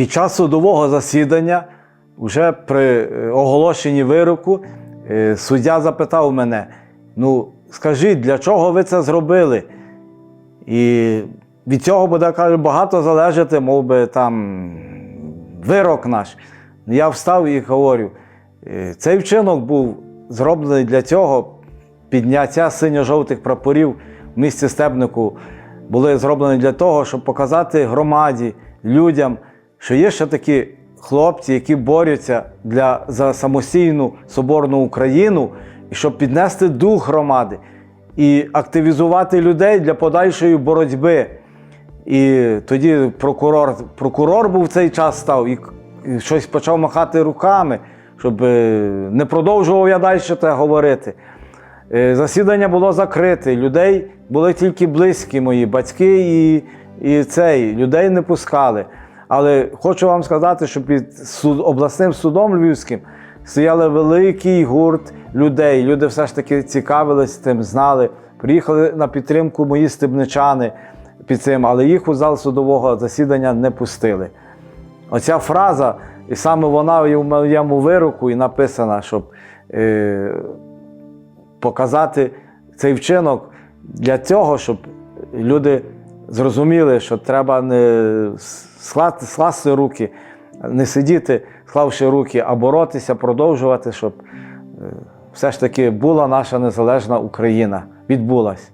під час судового засідання, вже при е, оголошенні вироку, е, суддя запитав мене: ну, скажіть, для чого ви це зробили? І від цього буде каже, багато залежати, мов би там вирок наш. Я встав і говорю, «Е, цей вчинок був зроблений для цього. Підняття синьо-жовтих прапорів в місті Стебнику були зроблені для того, щоб показати громаді, людям, що є ще такі хлопці, які борються для, за самостійну соборну Україну, і щоб піднести дух громади і активізувати людей для подальшої боротьби. І тоді прокурор, прокурор був в цей час став і, щось почав махати руками, щоб е, не продовжував я далі те говорити. Е, Засідання було закрите, людей були тільки близькі мої, батьки і, і цей, людей не пускали. Але хочу вам сказати, що під суд, обласним судом Львівським стояли великий гурт людей. Люди все ж таки цікавились тим, знали. Приїхали на підтримку мої стебничани під цим, але їх у зал судового засідання не пустили. Оця фраза, і саме вона і в моєму вироку і написана, щоб е, показати цей вчинок для цього, щоб люди зрозуміли, що треба не скласти, руки, не сидіти, склавши руки, а боротися, продовжувати, щоб е, все ж таки була наша незалежна Україна, відбулась.